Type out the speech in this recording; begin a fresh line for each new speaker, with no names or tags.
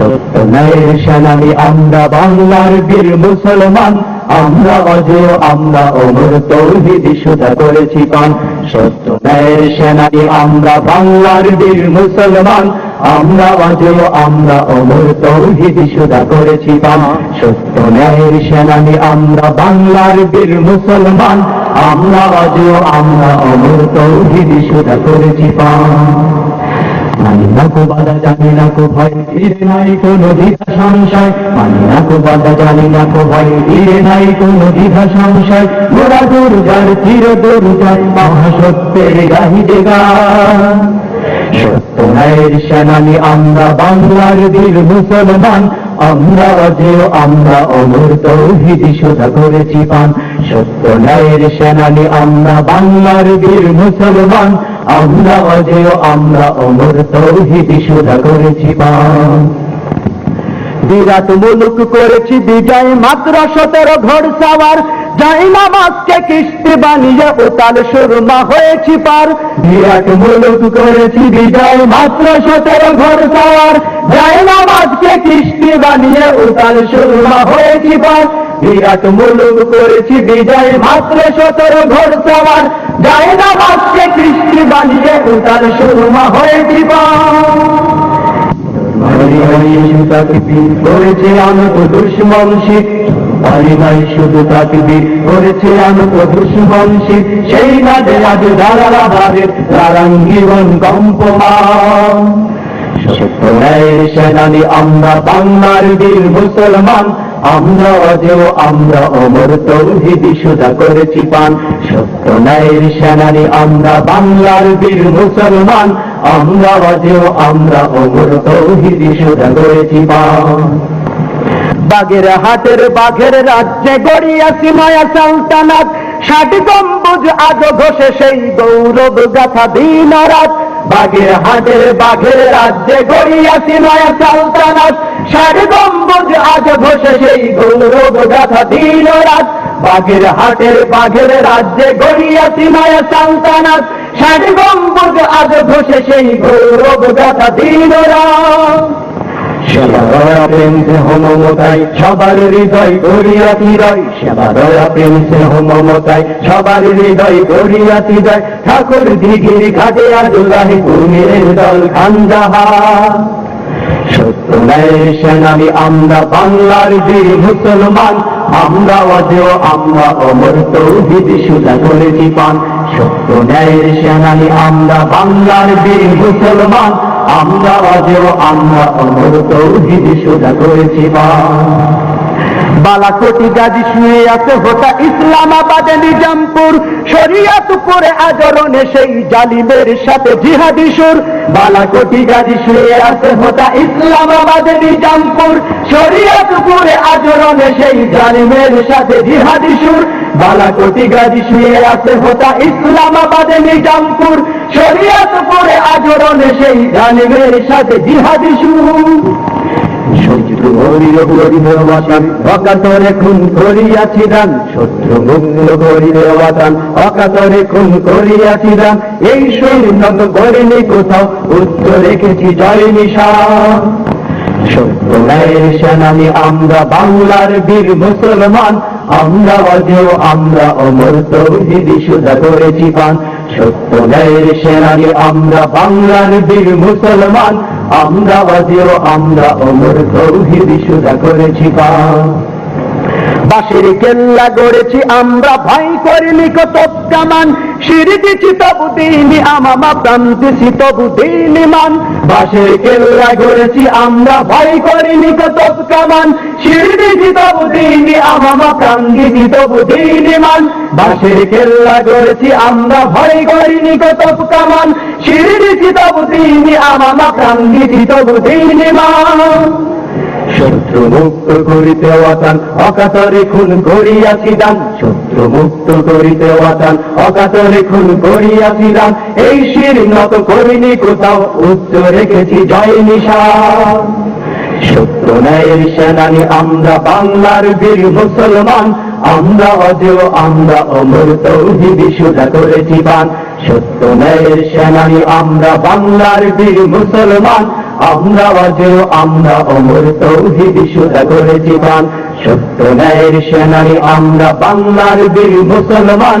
সত্য ন্যায়ের সেনানি আমরা বাংলার বীর মুসলমান। আমরা অজেয় আমরা অমর, তৌহিদি সুদা করেছি পান সত্য ন্যায়ের সেনানি আমরা বাংলার বীর মুসলমান। আমরা অজেয় আমরা অমর, তৌহিদি সুদা করেছি পান সত্য ন্যায়ের সেনানি আমরা বাংলার বীর মুসলমান। আমরা অজেয় আমরা অমর, তৌহিদি সুদা করেছি পান না বাধা জানি না ভয় ধীরে নাই কোনো দ্বিধা সংশয়। না বাধা জানি না ভয় ধীরে নাই কোনো দ্বিধা সংশয়। গোড়া দুর্গার চির দুর্গার মহাসত্যের গাহি গান সত্য ন্যায়ের সেনানি, আমরা বাংলার বীর মুসলমান। আমরা অজেয়, আমরা অমর তৌহিদি সোজা করেছি পান। সত্য সেনানি, আমরা বাংলার বীর মুসলমান। আমরা অজেয় আমরা অমর তৌহিদি সোজা করেছি বিরাট মুলুক করেছি বিজয় মাত্র সতেরো ঘর সাওয়ার। যাই নামাজকে কিস্তি বানিয়ে উতাল সুরমা হয়েছি পার। বিরাট মুলুক করেছি বিজয় মাত্র সতেরো ঘর সাওয়ার। যাই নামাজকে কিস্তি বানিয়ে উতাল সুরমা হয়েছি পার। বিরাট মুলুক করেছি বিজয় মাত্র সতেরো ঘর সাওয়ার। যাই নামাজকে কিস্তি বানিয়ে উতাল সুরমা শুধু তাকবীর করেছে আনত দুশ্মন হরি ভাই শুধু করেছে আনত সেই নাদে আজ দাঁড়ালা কম্পমান। সত্য ন্যায়ের সেনানি, আমরা বাংলার বীর মুসলমান। আমরা অজেয়, আমরা অমর তৌহিদি সুদা করেছি পান। সত্য ন্যায়ের সেনানি, আমরা বাংলার বীর মুসলমান। আমরা অজেয়, আমরা অমর তৌহিদি সুদা করেছি পান। বাগের হাটের বাঘের রাজ্যে গড়িয়াছি মায়া সালতানাত, ষাট গম্বুজ আজ ঘষে সেই গৌরব গাথা দিন রাত বাগের হাটের বাঘের রাজ্যে গড়িয়াছি নয়া সালতানাত। সাড়ে গম্বুজ আজ বসে সেই গৌরব গাথা দিন রাত। বাঘের হাটের বাঘের রাজ্যে গড়িয়াছি মায়া সালতানাত। সাড়ে গম্বুজ আজ বসে সেই গৌরব গাথা দিন রাত। হৃদয় সেবা হৃদয় ঘাটে সত্য ন্যায়ের সেনানি আমরা বাংলার বীর মুসলমান, আমরা অজেয়, আমরা অমর তৌহিদি সুদা করেছি পান। সত্য ন্যায়ের সেনানি আমরা বাংলার বীর মুসলমান আমরা অজেয় আমরা অমর তৌহিদি সুদা করেছি পান বালাকোটি গাজী শুয়ে আছে হোটা ইসলামাবাদে নিজামপুর। শরিয়াতপুরে আজরণে সেই জালিমের সাথে জিহাদি সুর। বালাকোটি গাজী শুয়ে আছে হোটা ইসলামাবাদে নিজামপুর। শরিয়াতপুরে আজরণে সেই জালিমের সাথে জিহাদি সুর। বালাকোটি গাজী শুয়ে আছে হোটা ইসলামাবাদে নিজামপুর। শরিয়াতপুরে আজরণে সেই জালিমের সাথে জিহাদি বাতান অকাতরে খুন করিয়াছি দান। শত্রু মুক্ত হরির বাতান অকাতরে খুন করিয়াছি দান। এই সৈন্য করিনি কোথাও উত্তর রেখেছি জয় নিশান। সত্য সেনানি, আমরা বাংলার বীর মুসলমান। আমরা অজেয়, আমরা অমর, তৌহিদি, সুদা করেছি পান। আমরা বাংলার বীর মুসলমান। আমরা আমরা অমর করেছি বাসের কেল্লা গড়েছি, আমরা ভাই করিনি কত কামান তবু আমামা প্রান্তিছি তবু দিনি মান। বাসের কেল্লা গড়েছি, আমরা ভাই করিনি কত কামান প্রাণ তবু মান গড়েছি আমরা, ভয় করিনি কত কামান। তবু প্রাণ তবু মান শত্রু মুক্ত করিতে ওয়াতান অকাতরে খুন করিয়াছি দান। শত্রু মুক্ত করিতে ওয়াতান অকাতরে খুন করিয়াছি দান। এই শির নত করিনি কোথাও, উচ্চ রেখেছি জয় নিশান। সত্য ন্যায়ের সেনানি, আমরা বাংলার বীর মুসলমান। আমরা অজেয়, আমরা অমর তৌহিদি সুদা করেছি পান সত্য ন্যায়ের সেনানি, আমরা বাংলার বীর মুসলমান। আমরা অজেয়, আমরা অমর তৌহিদ সুদা করেছি পান সত্য ন্যায়ের সেনানি, আমরা বাংলার বীর মুসলমান।